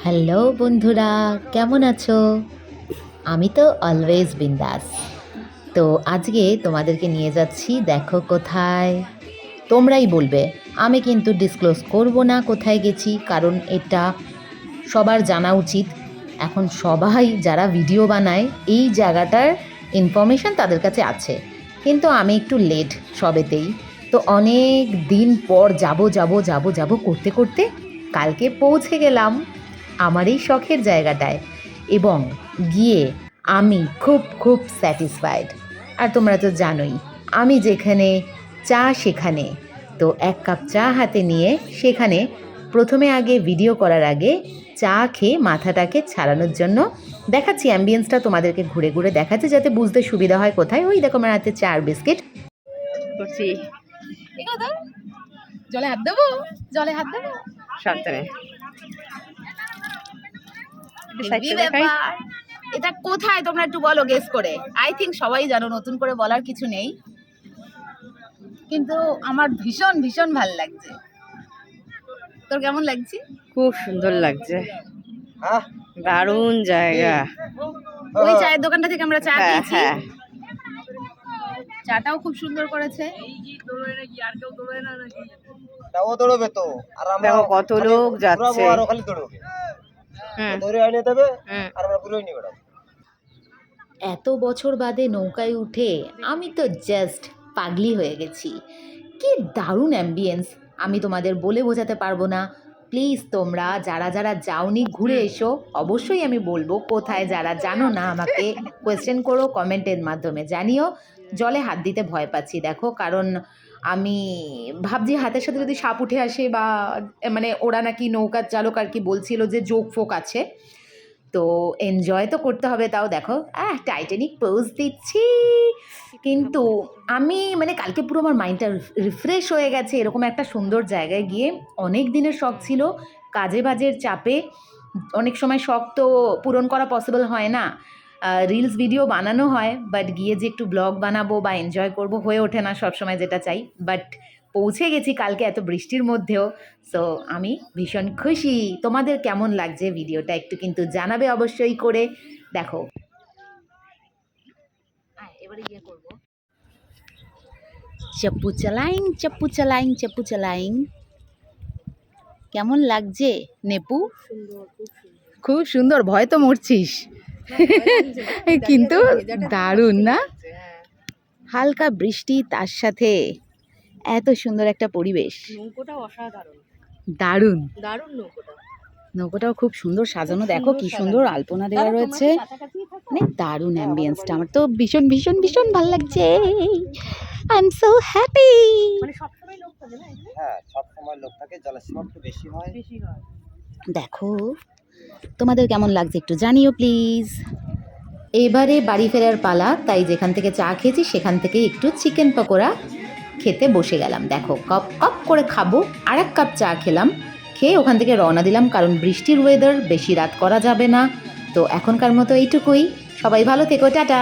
Hello বন্ধুরা, কেমন আছো? আমি তো অলওয়েজ বিন্দাস। তো আজকে তোমাদেরকে নিয়ে যাচ্ছি, দেখো কোথায়। তোমরাই বলবে, আমি কিন্তু ডিসক্লোজ করব না কোথায় গেছি, কারণ এটা সবার জানা উচিত। এখন সবাই যারা ভিডিও বানায়, এই জায়গাটার ইনফরমেশান তাদের কাছে আছে। কিন্তু আমি একটু লেট সবেতেই। তো অনেক দিন পর যাব যাব যাব যাব করতে করতে কালকে পৌঁছে গেলাম। আমার এই শখের জায়গাটায়। এবং গিয়ে আমি খুব খুব স্যাটিসফাইড আর তোমরা তো জানোই আমি যেখানে চা সেখানে। তো এক কাপ চা হাতে নিয়ে সেখানে প্রথমে আগে ভিডিও করার আগে চা খেয়ে মাথাটাকে ছাড়ানোর জন্য দেখাচ্ছি অ্যাম্বিয়েন্সটা তোমাদেরকে ঘুরে ঘুরে দেখাচ্ছি যাতে বুঝতে সুবিধা হয় কোথায়। ওই দেখো আমার হাতে চা আর বিস্কিট। করছি। জলে হাত দেবো? জলে হাত দেবো? সাবধানে। দেখাই। এটা কোথায়? তোমরা একটু বলো গেস করে। আই থিঙ্ক সবাই জানো নতুন করে বলার কিছু নেই। কিন্তু আমার ভীষণ ভীষণ ভালো লাগছে। তোর কেমন লাগছে? খুব সুন্দর লাগছে। দারুণ জায়গা। ওই চায়ের দোকানটা থেকে আমরা চা হ্যাঁ খেয়েছি। হ্যাঁ। চাটাও খুব সুন্দর করেছে। ও দৌড়বে তো। আর আমরা দেখো কত লোক যাচ্ছে। ধরে আইনে দেবে আর আমরা পুরোই নিয়ে বেড়াবো এত বছর বাদে নৌকায় উঠে আমি তো জাস্ট পাগলি হয়ে গেছি। কি দারুণ অ্যাম্বিয়েন্স আমি তোমাদের বলে বোঝাতে পারব না। প্লিজ তোমরা যারা যারা যাওনি ঘুরে এসো। অবশ্যই আমি বলব কোথায় যারা জানো না আমাকে কোয়েশ্চেন করো কমেন্টের মাধ্যমে। জানিও জলে হাত দিতে ভয় পাচ্ছি দেখো। কারণ আমি ভাবছি হাতের সাথে যদি সাপ উঠে আসে বা মানে ওরা নাকি নৌকার চালক আর কি বলছিল যে জোক ফোক আছে। তো এনজয় তো করতে হবে তাও দেখো। আহ টাইটানিক পোজ দিচ্ছি। কিন্তু আমি মানে কালকে পুরো আমার মাইন্ডটা রিফ্রেশ হয়ে গেছে এরকম একটা সুন্দর জায়গায় গিয়ে। অনেক দিনের শখ ছিল, কাজে বাজের চাপে। অনেক সময় শখ তো পূরণ করা পসিবল হয় না। রিলস ভিডিও বানানো হয় বাট গিয়ে যে একটু ব্লগ বানাবো বা এনজয় করব হয়ে ওঠে না সবসময় যেটা চাই। বাট পৌঁছে গেছি কালকে এত বৃষ্টির মধ্যেও সো আমি ভীষণ খুশি। তোমাদের কেমন লাগছে ভিডিওটা একটু কিন্তু জানাবে অবশ্যই করে। দেখো। এবারে গিয়ে করব। চপ্পু চালাইং চপ্পু চালাইং চপ্পু চালাইং। কেমন লাগছে নেপু? খুব সুন্দর ভয় তো মরছিস। কিন্তু দারুণ না? হালকা বৃষ্টি তার সাথে এত সুন্দর একটা পরিবেশ। নৌকোটা অসাধারণ। দারুণ। দারুণ নৌকোটা। নৌকোটাও খুব সুন্দর সাজানো। দেখো কি সুন্দর আলপনা দেওয়া রয়েছে। মানে দারুণ অ্যাম্বিয়েন্সটা আমার তো ভীষণ ভীষণ ভীষণ ভালো লাগছে। আই এম সো হ্যাপি মানে সবসময় লোক থাকে না এখানে? হ্যাঁ সব সময় লোক থাকে। জলের সীমা একটু বেশি হয়। বেশি হয়। দেখো তোমাদের কেমন লাগছে একটু জানিও প্লিজ এবারে বাড়ি ফেরার পালা, তাই যেখান থেকে চা খেয়েছি সেখান থেকে একটু চিকেন পকোড়া খেতে বসে গেলাম। দেখো, কপ কপ করে খাব আর এক কাপ চা খেলাম। খেয়ে ওখান থেকে রওনা দিলাম, কারণ বৃষ্টির ওয়েদার বেশি রাত করা যাবে না। তো এখনকার মতো এইটুকুই। সবাই ভালো থেকো, টাটা।